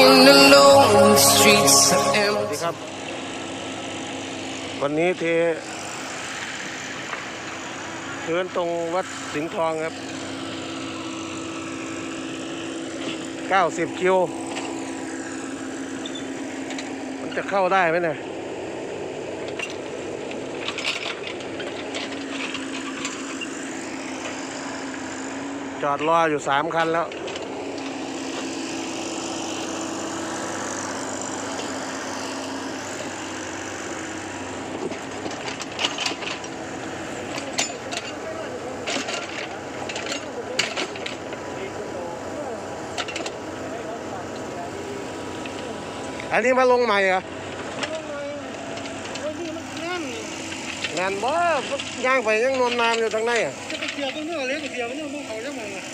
walking alone, the streets are สวัส empty. ดีครับ วันนี้เทพื้นตรงวัดสิงห์ทองครับ 90คิว มันจะเข้าได้ไหมเนี่ย จอดรออยู่สามคันแล้ว อันนี้มาลงใหม่เหรอแน่นบ่ย่างไปยังนวลนามอยู่ทางในอะจะไปเกี่ยวตรงนี้เลยไปเกี่ยวตรงนี้มันเขาจะมองอะ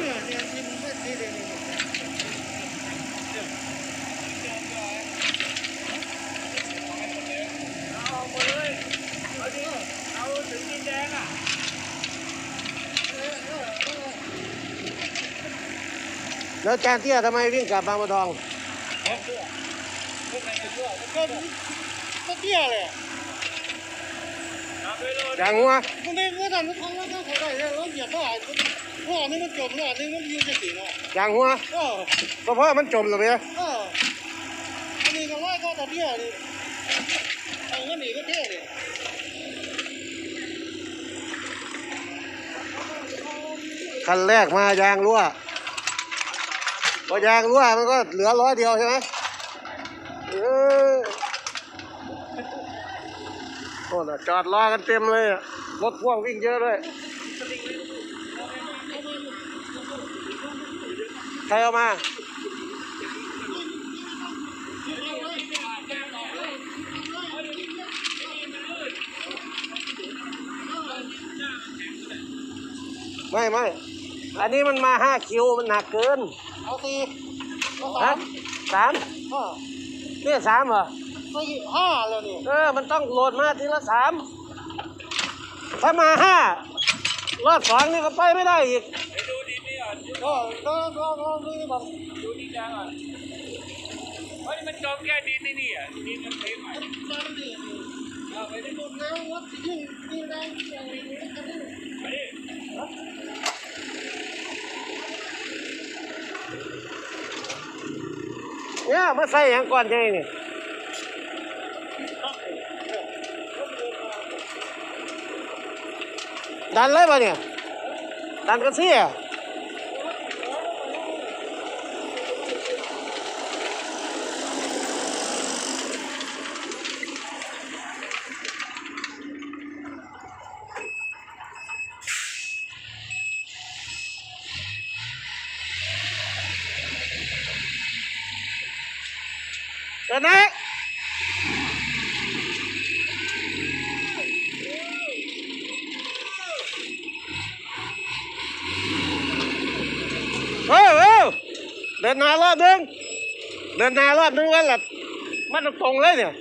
เนี่ยเนี่ยที่มันไม่ดีเลยนี่ แล้วอาจารย์เตี้ยทำไมวิ่งกลับบางบัวทองก็ก็เตี้ยเลยอย่างหัวมันไม่ไม่ทันมันท้องแล้วก็เขาได้แล้วเหยียบก็หายหัวนี่มันจมหัวนี่มันยืนจะสิงอะอย่างหัวก็ก็เพราะมันจมเลยเว้ยก็อันนี้ก็ร้อยก็ตะเตี้ยนี่ไอ้เงินนี่ก็เตี้ยเลยคันแรกมายางรั่ว พอยางรั่วมันก็เหลือร้อยเดียวใช่ไหมเออโอ้น่ะจอดรอกันเต็มเลยรถพ่วงวิ่งเยอะด้วยใครเอามาไม่ไม่ อันนี้มันมาห้าคิวมันหนักเกินเอาสี่เอาสาฮะมสามห้าเนี่ยสามเหรอ สี่ห้าแล้วนี่เออ มันต้องโหลดมาทีละสาม ถ้ามาห้ารอบสองนี่ก็ไปไม่ได้อีกก็ก็ก็ก็นี่แบบดูดินยางอะเฮ้ยมันจมแค่ดินนี่นี่อะดินมันเทใหม่มันนี่เอาไปที่หมดแล้ววัดที่ยิ่งได้อย่างนี้ก็ได้ไปดิ เนี่ยมาใส่หย่างก่อนไงนี่ดันเลยป่ะเนี่ยดันกันเสีย ดี๋ยวนะเอ้าเอ้าเดินหน้ารอบนึงเดินหน้ารอบนึงแล้วล่ะมันตรงเลยเนี่ย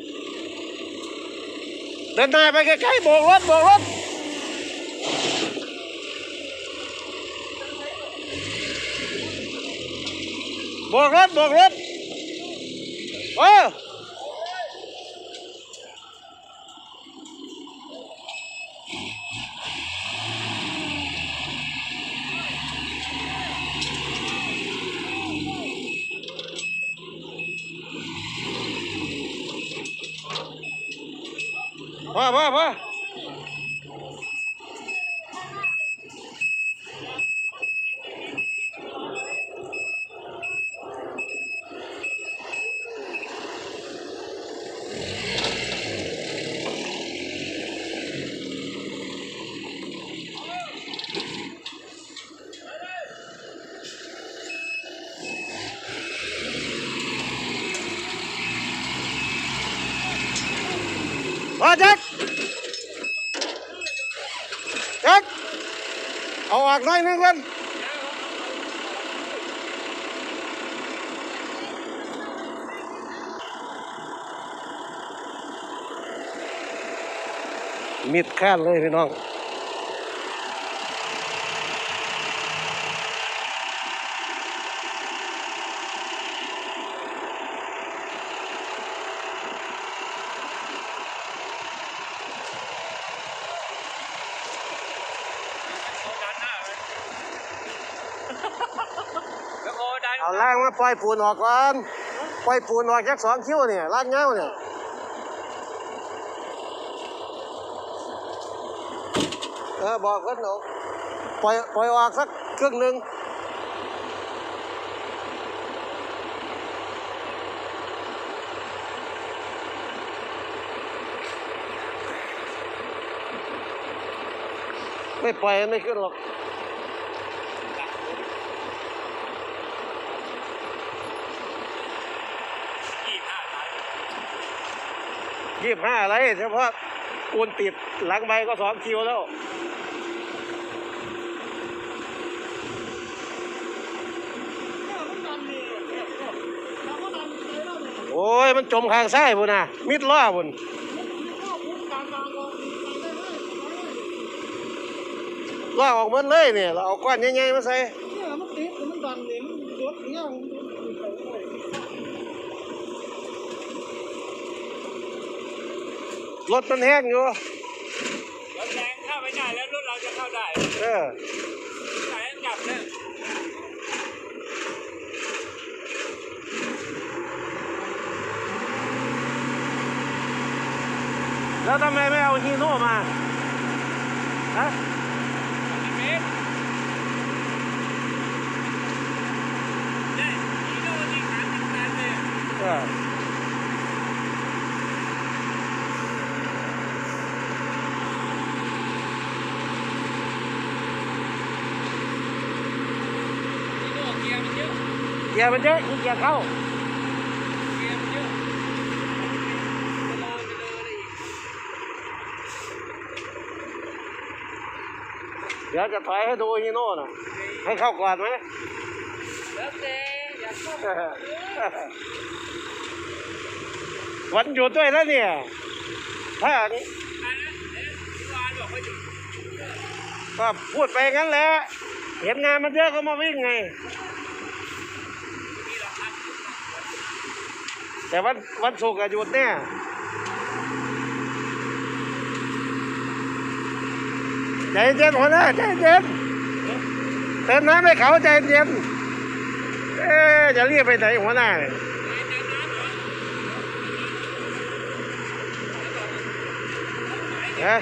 เดินหน้าไปใกล้ๆโบกรถโบกรถโบกรถโบกรถ เออพ่อพ่อพ่อ พ่อแจ็คแจ็คเอาออกหน่อยนึงก่อนมิดแค่เลยพี่น้อง เอาล่าง มาปล่อยปูนออกก่อน ปล่อยปูนออกจากสองคิ้วเนี่ยลางเงาเนี่ยเออบอกเพิ่นเอาปล่อยปล่อยออกสักครึ่งหนึ่งไม่ปล่อยไม่ขึ้นหรอก ยี่ห้าตัน ยี่ห้าอะไรเฉพาะปูนติดหลังใบก็สองคิวแล้วโอ้ย มันจมข้างซ้ายพุ่นนะมิดล้อพุ่นมันก็พุ่งกลางกลางก่อนไปได้เลยไปได้เลยล้อออกหมดเลยเนี่ยเราเอาก้อนใหญ่ๆมาใส่เนี่ยมันติดมันดันเนี่ยมันรถเนี่ยมันไปได้เลย รถมันแห้งอยู่ รถแรงเข้าไม่ได้แล้วรถเราจะเข้าได้เออสายกลับเนี่ยแล้วทำไมไม่เอาฮีโน่มา ฮะเมตรเนี่ยฮีโน่นี่ขาติดตันเลย เออ ฮีโน่เกียร์มันเยอะ เกียร์มันเยอะขี้เกียร์เข้าเกียร์มันเยอะจะรอจะรออะไรอีกเดี๋ยวจะถอยให้ดูฮีโน่น่ะ ให้เข้าก่อนไหมแล้วแต่อยากเข้าวันหยุดด้วยแล้วเนี่ย ถ้าอันนั้นเอ๊ะที่วานบอกว่าหยุดก็พูดไปงั้นแหละ เห็นงานมันเยอะก็มาวิ่งไง มีหรอกครับ แต่วันวันศุกร์อะหยุดเนี่ยใจเย็นหัวหน้าใจเย็นเติมน้ำให้เขาใจเย็นเอ๊จะเรียกไปไหนหัวหน้าเนี่ยเติมน้ำเหรอฮะ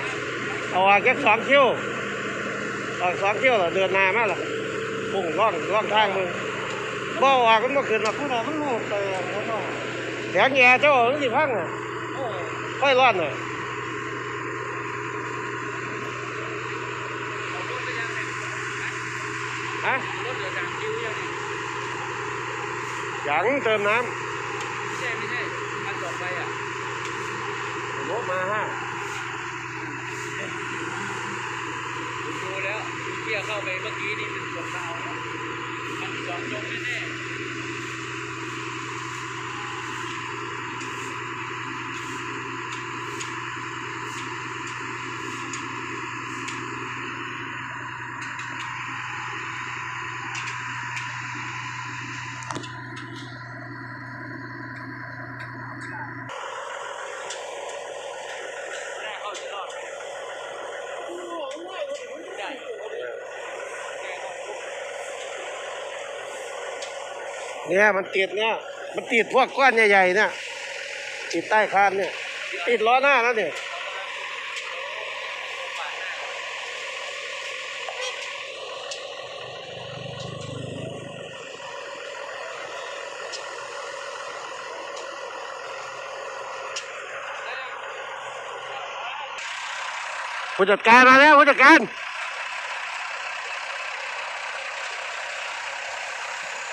เอาออกแค่สองคิ้วออกสองคิ้วเหรอเดินหนามาล่ะพุ่งร่องร่องทางมึงบ่ออกมันก็ขึ้นมาผู้ใดมันลูกแต่หัวาแถงแง่เจ้ามันสิพังอะเออค่อยร้อนหน่อยเอารถไปยังเนี่ยฮะรถเหลือสามคิวยังเนี่ยยังเติมน้ำไม่ใช่ไม่ใช่อันต่อไปอะรถมาห้าดูแล้วเกียร์เข้าไปเมื่อกี้นี่มันกดดาวน์แล้วมันสองจมแน่ๆ แรกเข้าจะรอดไหมได้แกก็ปุ๊บ เนี่ยมันติดเนี่ยมันติดพวกก้อนใหญ่ๆเนี่ยติดใต้คานเนี่ย ติดล้อหน้าแล้วเนี่ยผู้จัดการมาแล้วผู้จัดการ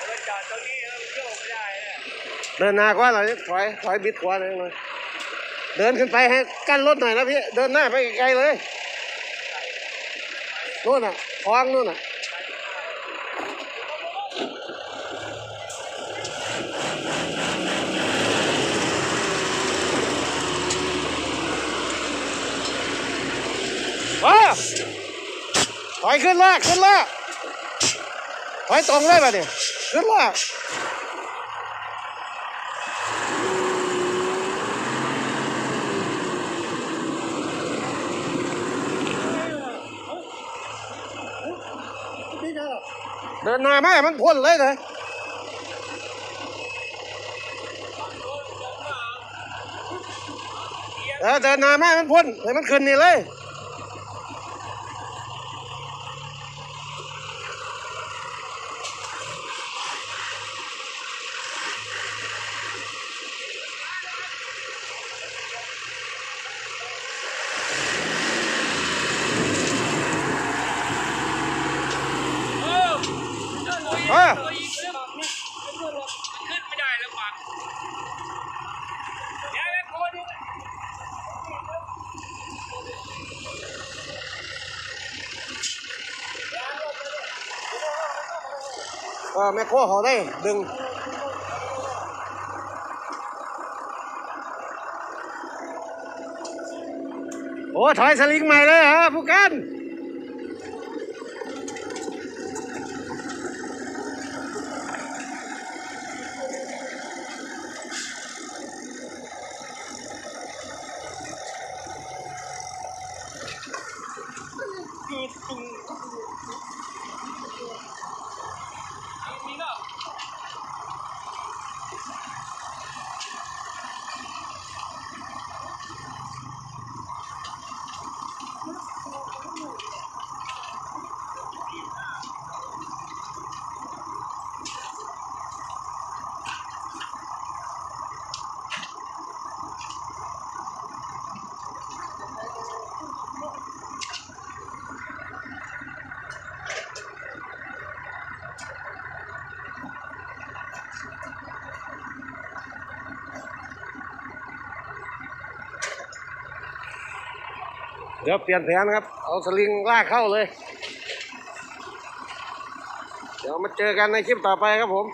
แล้วจอดตรงนี้เออโยกไม่ได้เนี่ย เดินหน้ากว่าหน่อยถอยถอยบิดขวาหน่อยหน่อยเดินขึ้นไปให้กั้นรถหน่อยนะพี่เดินหน้าไปไกลๆเลยนู่นน่ะคลองนู่นน่ะว้าถอยขึ้นลากขึ้นลากถอยตรงเลยป่ะเนี่ยขึ้นลาก เดินหน้าแม่มันพ่นเลยเลยเดินหน้าแม่มันพ่นให้มันขึ้นนี่เลย เออแม่โคเขาได้ดึงโอ้ถอยสลิงใหม่เลยเหรอผู้กัน มีก็ เดี๋ยวเปลี่ยนแผนครับ เอาสลิงลากเข้าเลย เดี๋ยวมาเจอกันในคลิปต่อไปครับผม